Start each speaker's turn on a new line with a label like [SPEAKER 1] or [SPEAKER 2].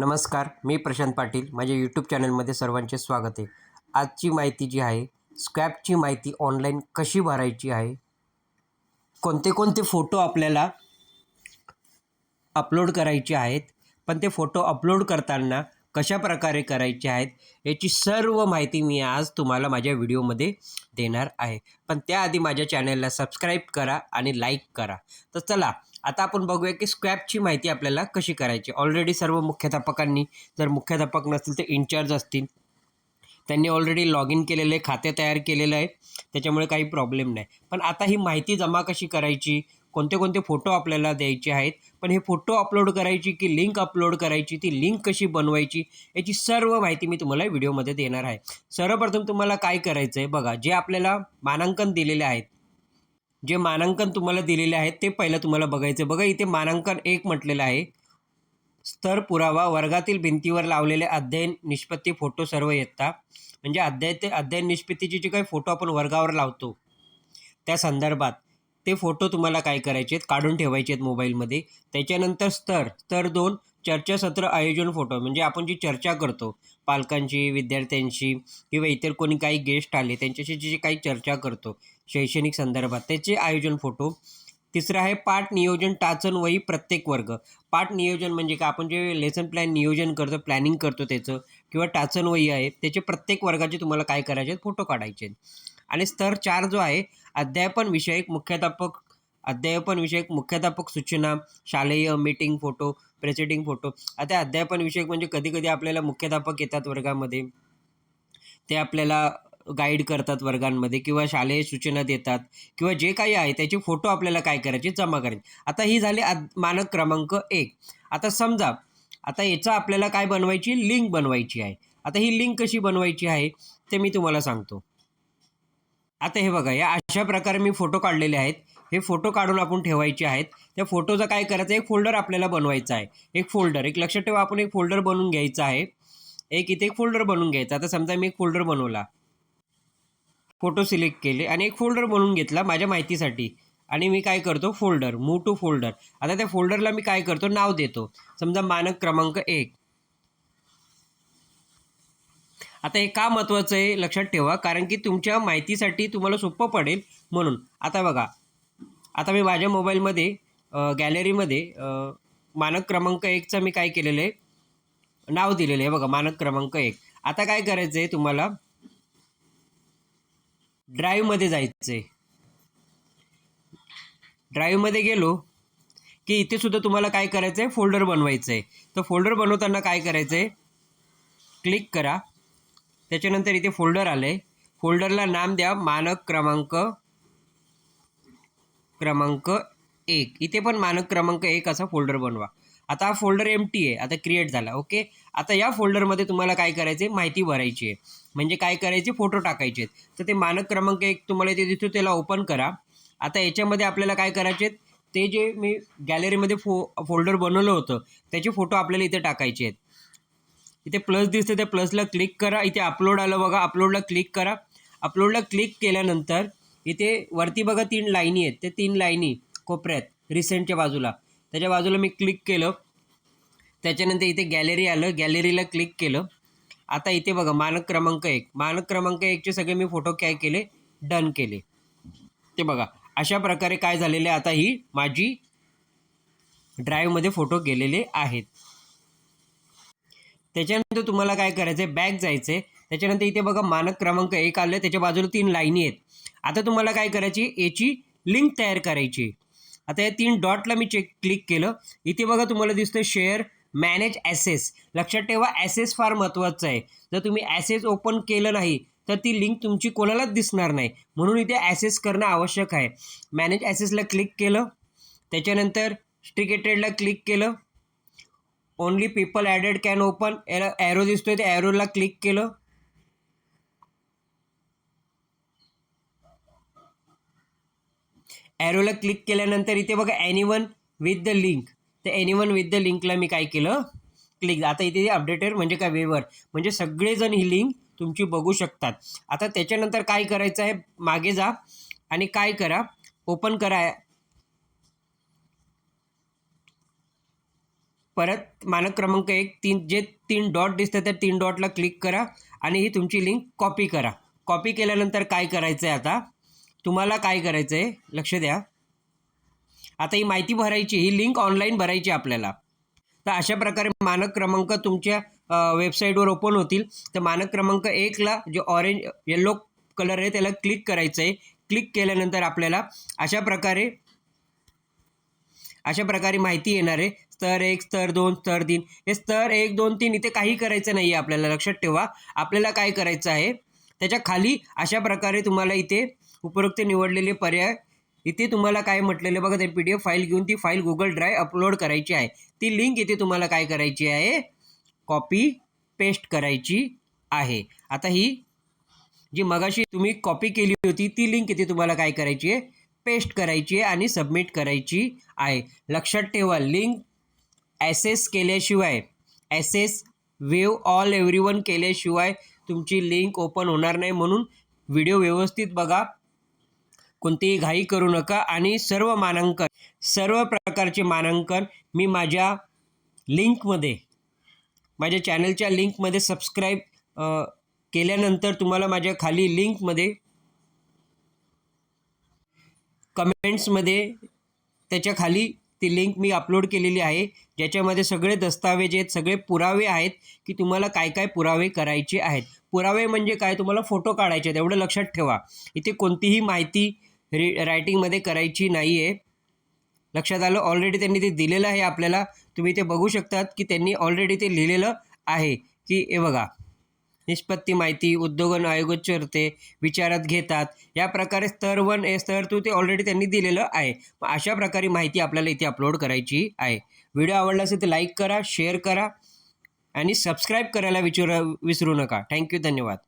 [SPEAKER 1] नमस्कार मी प्रशांत पाटील. माझ्या यूट्यूब चॅनलमध्ये सर्वांचे स्वागत आहे. आजची माहिती जी आहे स्कॅपची माहिती ऑनलाईन कशी भरायची आहे कोणते कोणते फोटो आपल्याला अपलोड करायचे आहेत पण ते फोटो अपलोड करताना कशा प्रकारे करायचे आहेत याची सर्व माहिती मी आज तुम्हाला माझ्या व्हिडिओमध्ये देणार आहे. पण त्याआधी माझ्या चॅनलला सबस्क्राईब करा आणि लाईक करा. तर चला आता आपण बघूया की स्क्रॅपची माहिती आपल्याला कशी करायची. ऑलरेडी सर्व मुख्याध्यापकांनी जर मुख्याध्यापक नसतील तर इन्चार्ज असतील. त्यांनी ऑलरेडी लॉग इन केलेलं आहे खाते तयार केलेलं आहे. त्याच्यामुळे काही प्रॉब्लेम नाही. पण आता ही माहिती जमा कशी करायची? कोणते कोणते फोटो आपल्याला द्यायचे आहेत पण हे फोटो अपलोड करायची की लिंक अपलोड करायची ती लिंक कशी बनवायची याची सर्व माहिती मी तुम्हाला व्हिडिओमध्ये देणार आहे. सर्वप्रथम तुम्हाला काय करायचं आहे बघा जे आपल्याला मानांकन दिलेले आहेत जे मानांकन तुम्हाला दिलेले आहेत ते पहिलं तुम्हाला बघायचं बघा इथे मानांकन एक म्हटलेलं आहे. स्तर पुरावा वर्गातील भिंतीवर लावलेले अध्ययन निष्पत्ती फोटो सर्व येतात म्हणजे अध्याय ते अध्ययन निष्पत्तीचे जे काही फोटो आपण वर्गावर लावतो त्या संदर्भात. ते फोटो तुम्हाला काय करायचे आहेत काढून ठेवायचे आहेत मोबाईलमध्ये. त्याच्यानंतर स्तर स्तर दोन चर्चासत्र आयोजन फोटो म्हणजे आपण जी चर्चा करतो पालकांची विद्यार्थ्यांशी किंवा इतर कोणी काही गेस्ट आले त्यांच्याशी जी काही चर्चा करतो शैक्षणिक संदर्भात त्याचे आयोजन फोटो. तिसरं आहे पाठ नियोजन टाचन वही प्रत्येक वर्ग. पाठ नियोजन म्हणजे का आपण जे लेसन प्लॅन नियोजन करतो प्लॅनिंग करतो त्याचं किंवा टाचन वही आहे त्याचे प्रत्येक वर्गाचे तुम्हाला काय करायचे आहेत फोटो काढायचे आहेत. आणि स्तर चार जो आहे अध्यापन विषयक मुख्याध्यापक अध्यापन विषयक मुख्याध्यापक सूचना शालेय मीटिंग फोटो प्रेसिडिंग फोटो आता अध्यापन विषयक म्हणजे कधी कधी आपल्याला मुख्याध्यापक येतात वर्गामध्ये. ते आपल्याला गाईड करतात वर्गांमध्ये किंवा शालेय सूचना देतात किंवा जे काही आहे त्याचे फोटो आपल्याला काय करायचे जमा करायचे. आता ही झाली मानक क्रमांक एक. आता समजा आता याचा आपल्याला काय बनवायची? लिंक बनवायची आहे. आता ही लिंक कशी बनवायची आहे ते मी तुम्हाला सांगतो. आता हे बघा या अशा प्रकारे मी फोटो काढलेले आहेत. हे फोटो काढून आपण ठेवायचे आहेत. त्या फोटोचं काय करायचं एक फोल्डर आपल्याला बनवायचा आहे. एक फोल्डर एक लक्षात ठेवा आपण एक फोल्डर बनवून घ्यायचा आहे. एक इथे एक फोल्डर बनवून घ्यायचा. आता समजा मी एक फोल्डर बनवला. फोटो सिलेक्ट केले आणि एक फोल्डर बनवून घेतला माझ्या माहितीसाठी. आणि मी काय करतो फोल्डर मूव टू फोल्डर. आता त्या फोल्डरला मी काय करतो नाव देतो. समजा मानक क्रमांक एक. आता हे का महत्त्वाचं आहे लक्षात ठेवा कारण की तुमच्या माहितीसाठी तुम्हाला सोपं पडेल म्हणून. आता बघा आता मी माझ्या मोबाईलमध्ये गॅलरीमध्ये मानक क्रमांक एकचं मी काय केलेलं आहे? नाव दिलेलं आहे बघा मानक क्रमांक एक. आता काय करायचं आहे तुम्हाला? ड्राईव्हमध्ये जायचं आहे. ड्राईव्हमध्ये गेलो की इथे सुद्धा तुम्हाला काय करायचं आहे? फोल्डर बनवायचं आहे. तर फोल्डर बनवताना काय करायचं आहे? क्लिक करा. त्याच्यानंतर इथे फोल्डर आलं आहे फोल्डरला नाम द्या मानक क्रमांक क्रमांक एक. इथे पण मानक क्रमांक एक असा फोल्डर बनवा. आता हा फोल्डर एम टी आहे. आता क्रिएट झाला ओके आता या फोल्डरमध्ये तुम्हाला काय करायचं आहे माहिती भरायची आहे. म्हणजे काय करायचे? फोटो टाकायचे आहेत. तर ते मानक क्रमांक एक तुम्हाला इथे दिसतो त्याला ओपन करा. आता याच्यामध्ये आपल्याला काय करायचे आहेत? ते जे मी गॅलरीमध्ये फो फोल्डर बनवलं होतं त्याचे फोटो आपल्याला इथे टाकायचे आहेत. इथे प्लस दिसते त्या प्लसला क्लिक करा. इथे अपलोड आलं बघा अपलोडला क्लिक करा. अपलोडला क्लिक केल्यानंतर इथे वरती बघा तीन लाईनी आहेत. त्या तीन लाईनी कोपऱ्यात रिसेंटच्या बाजूला. त्याच्या बाजूला मी क्लिक केलं. त्याच्यानंतर इथे गॅलरी आलं. गॅलरीला क्लिक केलं. आता इथे बघा मानक क्रमांक एक. मानक क्रमांक एकचे सगळे मी फोटो काय केले? डन केले. ते बघा अशा प्रकारे काय झालेले आता ही माझी ड्राईव्हमध्ये फोटो गेलेले आहेत. त्याच्यानंतर तुम्हाला काय करायचं आहे बॅक जायचं आहे त्याच्यानंतर इथे बघा मानक क्रमांक एक आलं त्याच्या बाजूला तीन लाईनी आहेत. आता तुम्हाला काय करायची? याची लिंक तयार करायची. आता या तीन डॉटला मी चेक क्लिक केलं. इथे बघा तुम्हाला दिसतं शेअर मॅनेज ॲसेस. लक्षात ठेवा ॲसेस फार महत्त्वाचं आहे. जर तुम्ही ॲसेस ओपन केलं नाही तर ती लिंक तुमची कोणालाच दिसणार नाही. म्हणून इथे ॲसेस करणं आवश्यक आहे. मॅनेज ॲसेसला क्लिक केलं. त्याच्यानंतर स्टिकेटेडला क्लिक केलं. Only people added can open याला ॲरो दिसतोय त्या ॲरोला क्लिक केलं. ॲरोला क्लिक केल्यानंतर इथे बघा ॲनिवन विथ द लिंक तर ॲनिवन विथ द लिंकला मी काय केलं? क्लिक आता इथे अपडेटेड म्हणजे काय? वेवर म्हणजे सगळेजण ही लिंक तुमची बघू शकतात. आता त्याच्यानंतर काय करायचं आहे? मागे जा आणि काय करा? ओपन करा. परत मानक क्रमांक एक तीन जे तीन डॉट दिसतात त्या तीन डॉटला क्लिक करा आणि ही तुमची लिंक कॉपी करा. कॉपी केल्यानंतर काय करायचं आहे आता? तुम्हाला काय करायचं आहे लक्ष द्या. आता ही माहिती भरायची ही लिंक ऑनलाईन भरायची आपल्याला. तर अशा प्रकारे मानक क्रमांक तुमच्या वेबसाईटवर ओपन होतील. तर मानक क्रमांक एकला जे ऑरेंज येल्लो कलर आहे त्याला क्लिक करायचं आहे क्लिक केल्यानंतर आपल्याला अशा प्रकारे अशा प्रकारे माहिती येणार आहे. स्तर एक स्तर दोन स्तर तीन. हे स्तर एक दोन तीन इथे काही करायचं नाही आहे आपल्याला. लक्षात ठेवा. आपल्याला काय करायचं आहे? त्याच्याखाली अशा प्रकारे तुम्हाला इथे उपरोक्त निवडलेले पर्याय इथे तुम्हाला काय म्हटलेलं बघा ते पी डी एफ फाईल घेऊन ती फाईल गुगल ड्राईव्ह अपलोड करायची आहे. ती लिंक इथे तुम्हाला काय करायची आहे? कॉपी पेस्ट करायची आहे. आता ही जी मगाशी तुम्ही कॉपी केली होती ती लिंक इथे तुम्हाला काय करायची आहे? पेस्ट करायची आहे आणि सबमिट करायची आहे. लक्षात ठेवा लिंक ॲसेस केल्याशिवाय ॲसेस वेव ऑल एव्हरीवन केल्याशिवाय तुमची लिंक ओपन होणार नाही. म्हणून व्हिडिओ व्यवस्थित बघा. कोणतीही घाई करू नका. आणि सर्व मानांकन सर्व प्रकारचे मानांकन मी माझ्या लिंकमध्ये माझ्या चॅनलच्या लिंकमध्ये सबस्क्राईब केल्यानंतर तुम्हाला माझ्या खाली लिंकमध्ये कमेंट्समध्ये त्याच्याखाली ती लिंक मी अपलोड केलेली आहे. ज्याच्यामध्ये सगळे दस्तावेज आहेत सगळे पुरावे आहेत की तुम्हाला काय काय पुरावे करायचे आहेत. पुरावे म्हणजे काय? तुम्हाला फोटो काढायचे आहेत. एवढं लक्षात ठेवा. इथे कोणतीही माहिती रि रायटिंगमध्ये करायची नाही आहे लक्षात आलं? ऑलरेडी त्यांनी ते दिलेलं आहे आपल्याला. तुम्ही ते बघू शकतात की त्यांनी ऑलरेडी ते लिहिलेलं आहे. की हे बघा. निष्पत्ती माहिती उद्योगन आयोग चर्ते विचारात घेतात. या प्रकारे स्तर वन ए स्तर टू ते ऑलरेडी त्यांनी दिलेलं आहे. मग अशा प्रकारे माहिती आपल्याला इथे अपलोड करायची आहे. व्हिडिओ आवडला असेल तर लाईक करा शेअर करा आणि सबस्क्राईब करायला विचार विसरू नका. थँक्यू धन्यवाद.